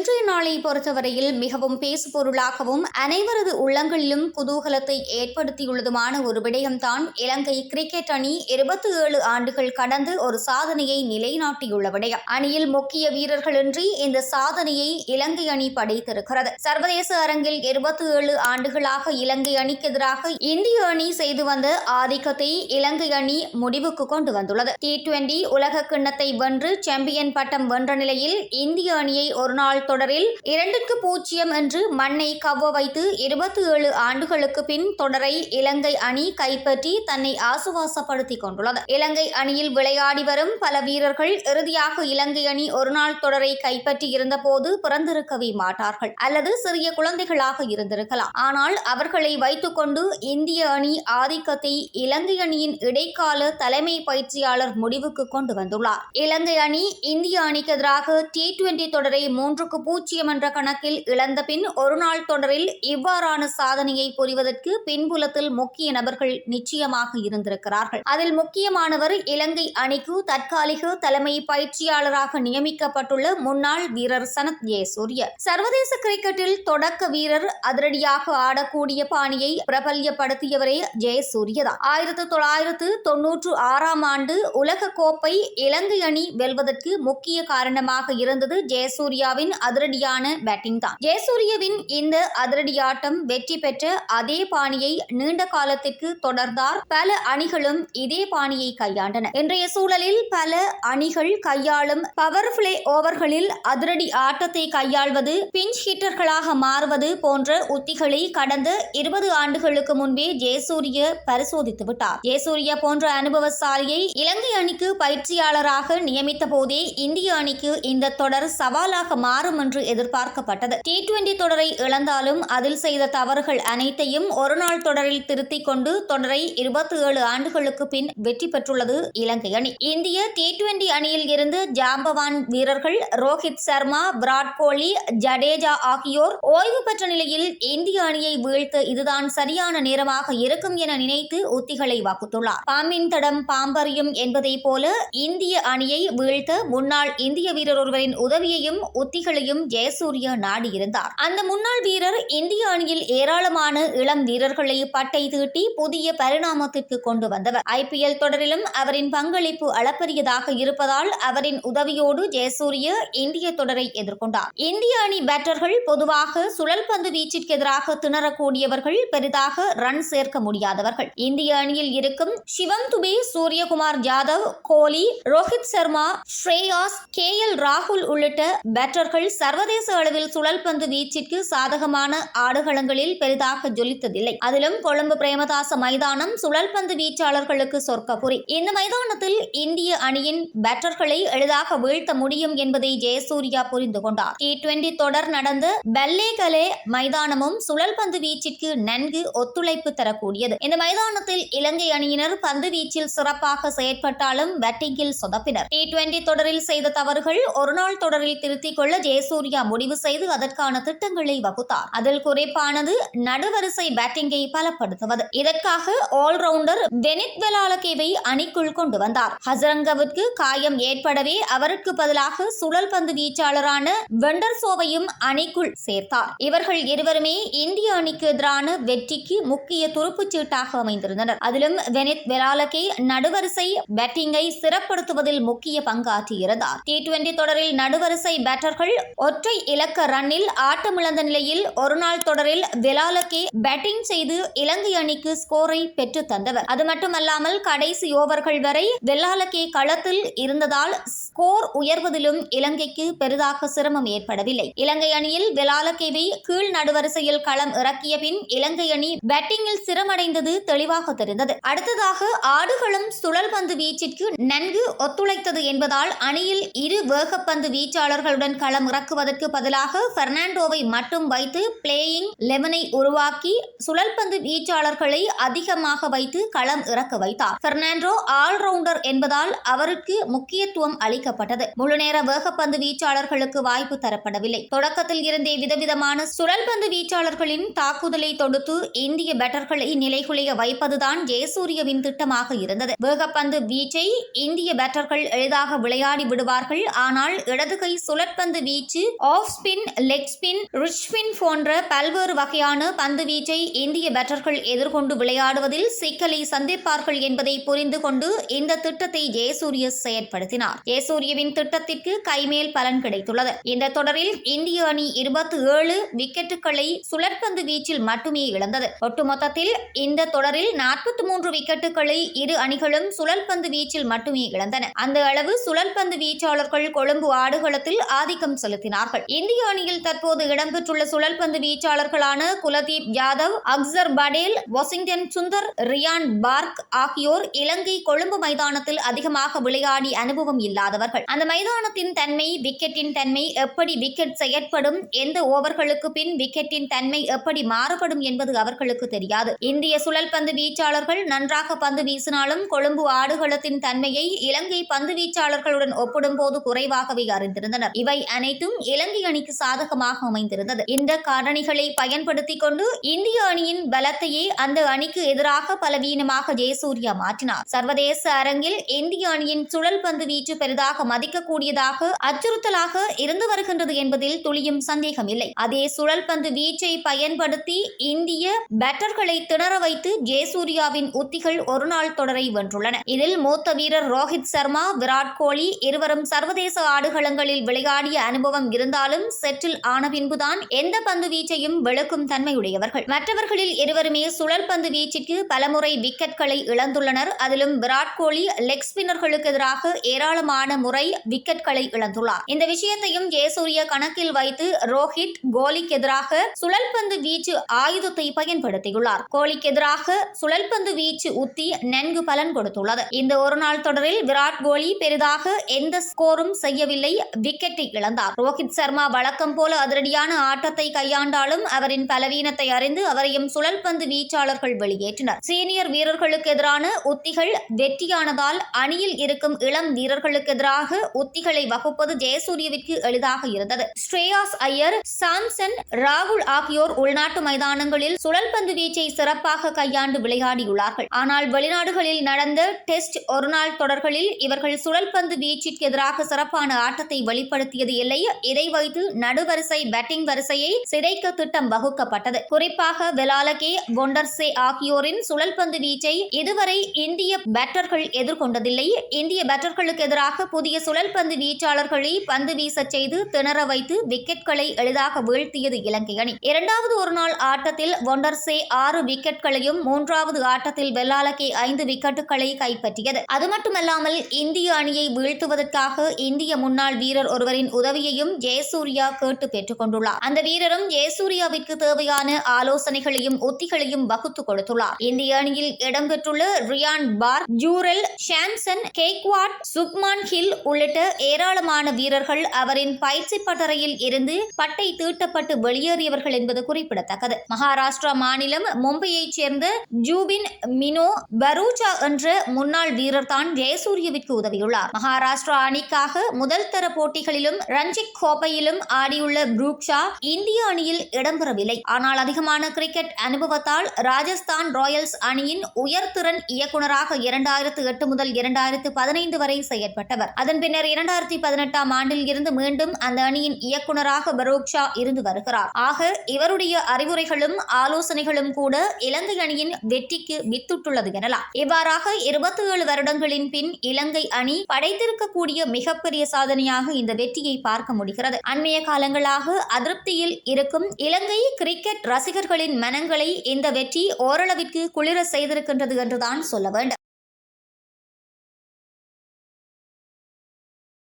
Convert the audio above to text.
இன்றைய நாளை பொறுத்தவரையில் மிகவும் பேசுபொருளாகவும் அனைவரது உள்ளங்களிலும் குதூகலத்தை ஏற்படுத்தியுள்ளதுமான ஒரு விடயம்தான் இலங்கை கிரிக்கெட் அணி இருபத்தி ஏழு ஆண்டுகள் கடந்து ஒரு சாதனையை நிலைநாட்டியுள்ள விடயம். அணியில் முக்கிய வீரர்களின்றி இந்த சாதனையை இலங்கை அணி படைத்திருக்கிறது. சர்வதேச அரங்கில் இருபத்தி ஏழு ஆண்டுகளாக இலங்கை அணிக்கு எதிராக இந்திய அணி செய்து வந்த ஆதிக்கத்தை இலங்கை அணி முடிவுக்கு கொண்டு வந்துள்ளது. டி டுவெண்டி உலக கிண்ணத்தை வென்று சாம்பியன் பட்டம் வென்ற நிலையில் இந்திய அணியை ஒருநாள் தொடரில் இரண்டுக்கு பூஜ்ஜியம் என்று மண்ணை கவ்வ வைத்து இருபத்தி ஏழு ஆண்டுகளுக்கு பின் தொடரை இலங்கை அணி கைப்பற்றி தன்னை ஆசுவாசப்படுத்திக் கொண்டுள்ளது. இலங்கை அணியில் விளையாடி வரும் பல வீரர்கள் இறுதியாக இலங்கை அணி ஒருநாள் தொடரை கைப்பற்றி இருந்தபோது பிறந்திருக்கவே மாட்டார்கள். அல்லது சிறிய குழந்தைகளாக இருந்திருக்கலாம். ஆனால் அவர்களை வைத்துக்கொண்டு இந்திய அணி ஆதிக்கத்தை இலங்கை அணியின் இடைக்கால தலைமை பயிற்சியாளர் முடிவுக்கு கொண்டு வந்துள்ளார். இலங்கை அணி இந்திய அணிக்கு எதிராக டி டுவெண்டி தொடரை மூன்றுக்கு பூஜ்ஜியம் என்ற கணக்கில் இழந்த பின் ஒருநாள் தொடரில் இவ்வாறான சாதனையை புரிவதற்கு பின்புலத்தில் முக்கிய நபர்கள் நிச்சயமாக இருந்திருக்கிறார்கள். அதில் முக்கியமானவர் இலங்கை அணிக்கு தற்காலிக தலைமை பயிற்சியாளராக நியமிக்கப்பட்டுள்ள முன்னாள் வீரர் சனத் ஜெயசூரிய சர்வதேச கிரிக்கெட்டில் தொடக்க வீரர் அதிரடியாக ஆடக்கூடிய பாணியை பிரபல்யப்படுத்தியவரே ஜெயசூரியதான் ஆயிரத்தி தொள்ளாயிரத்து தொன்னூற்று ஆறாம் ஆண்டு உலக கோப்பை இலங்கை அணி வெல்வதற்கு முக்கிய காரணமாக இருந்தது ஜெயசூர்யாவின் அதிரடியான பேட்டிங் தான். ஜெயசூரியவின் இந்த அதிரடியாட்டம் வெற்றி பெற்ற அதே பாணியை நீண்ட காலத்திற்கு தொடர்ந்தார். பல அணிகளும் இதே பாணியை கையாண்டன. இன்றைய சூழலில் பல அணிகள் கையாளும் பவர் பிளே ஓவர்களில் அதிரடி ஆட்டத்தை கையாள்வது பிஞ்ச் ஹிட்டர்களாக மாறுவது போன்ற உத்திகளை கடந்த இருபது ஆண்டுகளுக்கு முன்பே ஜெயசூரிய பரிசோதித்து விட்டார். ஜெயசூரிய போன்ற அனுபவசாலியை இலங்கை அணிக்கு பயிற்சியாளராக நியமித்த போதே இந்திய அணிக்கு இந்த தொடர் சவாலாக மாறும் என்று எதிர்பார்க்கப்பட்டது. டி டுவெண்டி தொடரை இழந்தாலும் அதில் செய்த தவறுகள் அனைத்தையும் ஒருநாள் தொடரில் திருத்திக் கொண்டு தொடரை இருபத்தி ஏழு ஆண்டுகளுக்கு பின் வெற்றி பெற்றுள்ளது இலங்கை அணி. இந்திய டி டுவெண்டி அணியில் இருந்து ஜாம்பவான் வீரர்கள் ரோஹித் சர்மா விராட் கோலி ஜடேஜா ஆகியோர் ஓய்வு பெற்ற நிலையில் இந்திய அணியை வீழ்த்த இதுதான் சரியான நேரமாக இருக்கும் என நினைத்து உத்திகளை வகுத்துள்ளார் பாம்பின் தடம் பாம்பறியும் என்பதை போல இந்திய அணியை வீழ்த்த முன்னாள் இந்திய வீரர் ஒருவரின் உதவியையும் உத்திகளையும் ஜெய ஜெயசூர்யா நாடியிருந்தார். அந்த முன்னாள் வீரர் இந்திய அணியில் ஏராளமான இளம் வீரர்களை பட்டை தீட்டி புதிய பரிணாமத்திற்கு கொண்டு வந்தவர். ஐபிஎல் தொடரிலும் அவரின் பங்களிப்பு அளப்பரியதாக இருப்பதால் அவரின் உதவியோடு ஜெயசூரிய இந்திய தொடரை எதிர்கொண்டார். இந்திய அணி பேட்டர்கள் பொதுவாக சுழல் பந்து வீச்சிற்கு எதிராக திணறக்கூடியவர்கள் பெரிதாக ரன் சேர்க்க முடியாதவர்கள். இந்திய அணியில் இருக்கும் சிவம் துபே சூரியகுமார் ஜாதவ் கோலி ரோஹித் சர்மா ஸ்ரேயாஸ் கே எல் ராகுல் உள்ளிட்ட பேட்டர்கள் சர்வதேச அளவில் சுழல் பந்து வீச்சிற்கு சாதகமான ஆடுகளங்களில் பெரிதாக ஜொலித்ததில்லை. அதிலும் கொழும்பு பிரேமதாச மைதானம் சுழல் பந்து வீச்சாளர்களுக்கு சொர்க்கபுரி. இந்த மைதானத்தில் இந்திய அணியின் பேட்டர்களை எளிதாக வீழ்த்த முடியும் என்பதை ஜெயசூர்யா புரிந்து கொண்டார். டி டுவெண்டி தொடர் நடந்த பெல்லேகலே மைதானமும் சுழல் பந்து வீச்சிற்கு நன்கு ஒத்துழைப்பு தரக்கூடியது. இந்த மைதானத்தில் இலங்கை அணியினர் பந்து வீச்சில் சிறப்பாக செயற்பட்டாலும் பேட்டிங்கில் சொதப்பினர். டி டுவெண்டி தொடரில் செய்த தவறுகள் ஒருநாள் தொடரில் திருத்திக் கொள்ள ஜெயசூர்யா முடிவு செய்து அதற்கான திட்டங்களை வகுத்தார். அதில் குறிப்பானது நடுவரிசை பேட்டிங்கை பலப்படுத்துவது. இதற்காக ஆல்ரவுண்டர் வெனித் வெலாலகேவை அணிக்குள் கொண்டு வந்தார். ஹசரங்கவிற்கு காயம் ஏற்படவே அவருக்கு பதிலாக சுழல் பந்து வீச்சாளரான வெண்டர்சோவையும் அணிக்குள் சேர்த்தார். இவர்கள் இருவருமே இந்திய அணிக்கு எதிரான வெற்றிக்கு முக்கிய துருப்புச் சீட்டாக அமைந்திருந்தனர். அதிலும் வெனித் வெலாலகே நடுவரிசை பேட்டிங்கை சிறப்படுத்துவதில் முக்கிய பங்காற்றியிருந்தார். டி டுவெண்டி தொடரில் நடுவரிசை பேட்டர்கள் ஒற்றை இலக்க ரன்னில் ஆட்டமிழந்த நிலையில் ஒருநாள் தொடரில் விலாலக்கே பேட்டிங் செய்து இலங்கை அணிக்கு ஸ்கோரை பெற்று தந்தவர். அது மட்டுமல்லாமல் கடைசி ஓவர்கள் வரை வெல்லாலகே களத்தில் இருந்ததால் ஸ்கோர் உயர்வதிலும் இலங்கைக்கு பெரிதாக சிரமம் ஏற்படவில்லை. இலங்கை அணியில் வெலாலகேவை கீழ் நடுவரிசையில் களம் இறக்கிய பின் இலங்கை அணி பேட்டிங்கில் சிரமடைந்தது தெளிவாக தெரிந்தது. அடுத்ததாக ஆடுகளும் சுழல் பந்து வீச்சிற்கு நன்கு ஒத்துழைத்தது என்பதால் அணியில் இரு வேகப்பந்து வீச்சாளர்களுடன் களம் இறக்குவதற்கு பதிலாக பெர்னாண்டோவை மட்டும் வைத்து பிளேயிங் லெவனை உருவாக்கி சுழல்பந்து வீச்சாளர்களை அதிகமாக வைத்து களம் இறக்க வைத்தார். பெர்னாண்டோ ஆல்ரவுண்டர் என்பதால் அவருக்கு முக்கியத்துவம் அளிக்கப்பட்டது. முழுநேர வேகப்பந்து வீச்சாளர்களுக்கு வாய்ப்பு தரப்படவில்லை. தொடக்கத்தில் இருந்தே விதவிதமான சுழல்பந்து வீச்சாளர்களின் தாக்குதலை தொடுத்து இந்திய பேட்டர்களை நிலைகுலைய வைப்பதுதான் ஜெயசூரியவின் திட்டமாக இருந்தது. வேகப்பந்து வீச்சை இந்திய பேட்டர்கள் எளிதாக விளையாடி விடுவார்கள். ஆனால் இடது கை சுழற்பந்து வீச்சு off spin leg spin wrist spin போன்ற பல்வேறு வகையான பந்து வீச்சை இந்திய பேட்டர்கள் எதிர்கொண்டு விளையாடுவதில் சிக்கலை சந்திப்பார்கள் என்பதை புரிந்து கொண்டு இந்த திட்டத்தை ஜெயசூரிய செயற்படுத்தினார். ஜெயசூரியவின் திட்டத்திற்கு கைமேல் பலன் கிடைத்துள்ளது. இந்த தொடரில் இந்திய அணி இருபத்தி ஏழு விக்கெட்டுகளை சுழற்பந்து வீச்சில் மட்டுமே இழந்தது. ஒட்டுமொத்தத்தில் இந்த தொடரில் நாற்பத்தி மூன்று விக்கெட்டுகளை இரு அணிகளும் சுழற்பந்து வீச்சில் மட்டுமே இழந்தன. அந்த அளவு சுழற்பந்து வீச்சாளர்கள் கொழும்பு ஆடுகளத்தில் ஆதிக்கம் செலுத்தினார்கள். இந்திய அணியில் தற்போது இடம்பெற்றுள்ள சுழல்பந்து வீச்சாளர்களான குலதீப் யாதவ் அக்சர் படேல் வாஷிங்டன் சுந்தர் ரியான் பார்க் ஆகியோர் இலங்கை கொழும்பு மைதானத்தில் அதிகமாக விளையாடி அனுபவம் இல்லாதவர்கள். அந்த மைதானத்தின் தன்மை விக்கெட்டின் தன்மை எப்படி விக்கெட் செயற்படும் எந்த ஓவர்களுக்கு பின் விக்கெட்டின் தன்மை எப்படி மாறுபடும் என்பது அவர்களுக்கு தெரியாது. இந்திய சுழல்பந்து வீச்சாளர்கள் நன்றாக பந்து வீசினாலும் கொழும்பு ஆடுகளத்தின் தன்மையை இலங்கை பந்து வீச்சாளர்களுடன் ஒப்பிடும்போது குறைவாகவே அறிந்திருந்தனர். இவை அனைத்தும் இலங்கை அணிக்கு சாதகமாக அமைந்திருந்தது. இந்த காரணிகளை பயன்படுத்திக் கொண்டு இந்திய அணியின் பலத்தையே அந்த அணிக்கு எதிராக பலவீனமாக ஜெயசூர்யா மாற்றினார். சர்வதேச அரங்கில் இந்திய அணியின் சுழல் பந்து வீச்சு பெரிதாக மதிக்கக்கூடியதாக அச்சுறுத்தலாக இருந்து வருகின்றது என்பதில் துளியும் சந்தேகம் இல்லை அதே சுழல் பந்து வீச்சை பயன்படுத்தி இந்திய பேட்டர்களை திணற வைத்து ஜெயசூர்யாவின் உத்திகள் ஒருநாள் தொடரை வென்றுள்ளன. இதில் மூத்த வீரர் ரோஹித் சர்மா விராட் கோலி இருவரும் சர்வதேச ஆடுகளங்களில் விளையாடிய அனுபவம் இருந்தாலும் செட்டில் ஆன பின்புதான் எந்த பந்து வீச்சையும் விளக்கும் தன்மையுடையவர்கள். மற்றவர்களில் இருவருமே சுழல் பந்து வீச்சிற்கு பலமுறை விக்கெட்களை இழந்துள்ளனர். அதிலும் விராட் கோலி லெக் ஸ்பின்னர்களுக்கு எதிராக ஏராளமான முறை விக்கெட்களை இழந்துள்ளார். இந்த விஷயத்தையும் ஜெயசூரிய கணக்கில் வைத்து ரோஹித் கோலிக்கு எதிராக சுழல்பந்து வீச்சு ஆயுதத்தை பயன்படுத்தியுள்ளார். கோலிக்கு எதிராக சுழல்பந்து வீச்சு உத்தி நன்கு பலன் கொடுத்துள்ளது. இந்த ஒருநாள் தொடரில் விராட் கோலி பெரிதாக எந்த ஸ்கோரும் செய்யவில்லை. விக்கெட்டை இழந்தார். ரோஹித் சர்மா சர்மா வழக்கம் போல அதிரடியான ஆட்டத்தை கையாண்டாலும் அவரின் பலவீனத்தை அறிந்து அவரையும் சுழல் பந்து வீச்சாளர்கள் வெளியேற்றினர். சீனியர் வீரர்களுக்கு எதிரான உத்திகள் வெற்றியானதால் அணியில் இருக்கும் இளம் வீரர்களுக்கு எதிராக உத்திகளை வகுப்பது ஜெயசூரியவிற்கு எளிதாக இருந்தது. ஸ்ரேயாஸ் ஐயர் சாம்சன் ராகுல் ஆகியோர் உள்நாட்டு மைதானங்களில் சுழல் பந்து வீச்சை சிறப்பாக கையாண்டு விளையாடியுள்ளார்கள். ஆனால் வெளிநாடுகளில் நடந்த டெஸ்ட் ஒருநாள் தொடர்களில் இவர்கள் சுழல் பந்து வீச்சிற்கு எதிராக சிறப்பான ஆட்டத்தை வெளிப்படுத்தியது இல்லை. இதை வைத்து நடுவரிசை பேட்டிங் வரிசையை சிதைக்க திட்டம் வகுக்கப்பட்டது. குறிப்பாக விலாலகே பொண்டர்சே ஆகியோரின் சுழல் பந்து வீச்சை இதுவரை இந்திய பேட்டர்கள் எதிர்கொண்டதில்லை. இந்திய பேட்டர்களுக்கு எதிராக புதிய சுழல் பந்து வீச்சாளர்களை பந்து வீச செய்து திணற வைத்து விக்கெட்களை எளிதாக வீழ்த்தியது இலங்கை அணி. இரண்டாவது ஒருநாள் ஆட்டத்தில் ஒண்டர்சே ஆறு விக்கெட்களையும் மூன்றாவது ஆட்டத்தில் வெல்லாலகே ஐந்து விக்கெட்டுகளை கைப்பற்றியது. அது மட்டுமல்லாமல் இந்திய அணியை வீழ்த்துவதற்காக இந்திய முன்னாள் வீரர் ஒருவரின் உதவியையும் ஜெயசூர்யா கேட்டு பெற்றுக்கொண்டுள்ளார் அந்த வீரரும் ஜெயசூர்யாவிற்கு தேவையான ஆலோசனைகளையும் உத்திகளையும் வகுத்து கொடுத்துள்ளார். இந்திய அணியில் இடம்பெற்றுள்ள ரியான் பார் ஜூரல் ஷாம்சன் கேக்வாட் சுக்மான் ஹில் உள்ளிட்ட ஏராளமான வீரர்கள் அவரின் பயிற்சி பட்டறையில் இருந்து பட்டை தீட்டப்பட்டு வெளியேறியவர்கள் என்பது குறிப்பிடத்தக்கது. மகாராஷ்டிரா மாநிலம் மும்பையைச் சேர்ந்த ஜூபின் மினோ பரூச்சா என்ற முன்னாள் வீரர் தான் ஜெயசூரியவிற்கு உதவியுள்ளார். மகாராஷ்டிரா அணிக்காக முதல் தர போட்டிகளிலும் ரஞ்சிக் கோப்பை கோப்பையிலும் ஆடியுள்ள ப்ரூக்ஷா இந்திய அணியில் இடம்பெறவில்லை. ஆனால் அதிகமான கிரிக்கெட் அனுபவத்தால் ராஜஸ்தான் ராயல்ஸ் அணியின் உயர்திறன் இயக்குநராக இரண்டாயிரத்து எட்டு முதல் இரண்டாயிரத்து பதினைந்து வரை செயற்பட்டவர். அதன் பின்னர் இரண்டாயிரத்தி பதினெட்டாம் ஆண்டில் இருந்து மீண்டும் அந்த அணியின் இயக்குநராக பரோக்ஷா இருந்து வருகிறார். ஆக இவருடைய அறிவுரைகளும் ஆலோசனைகளும் கூட இலங்கை அணியின் வெற்றிக்கு வித்துட்டுள்ளது எனலாம். இவ்வாறாக இருபத்தி ஏழு வருடங்களின் பின் இலங்கை அணி படைத்திருக்கக்கூடிய மிகப்பெரிய சாதனையாக இந்த வெற்றியை பார்க்க முடிகிறது. அண்மைய காலங்களாக அதிருப்தியில் இருக்கும் இலங்கை கிரிக்கெட் ரசிகர்களின் மனங்களை இந்த வெற்றி ஓரளவிற்கு குளிர செய்திருக்கின்றது என்றுதான் சொல்ல வேண்டும்.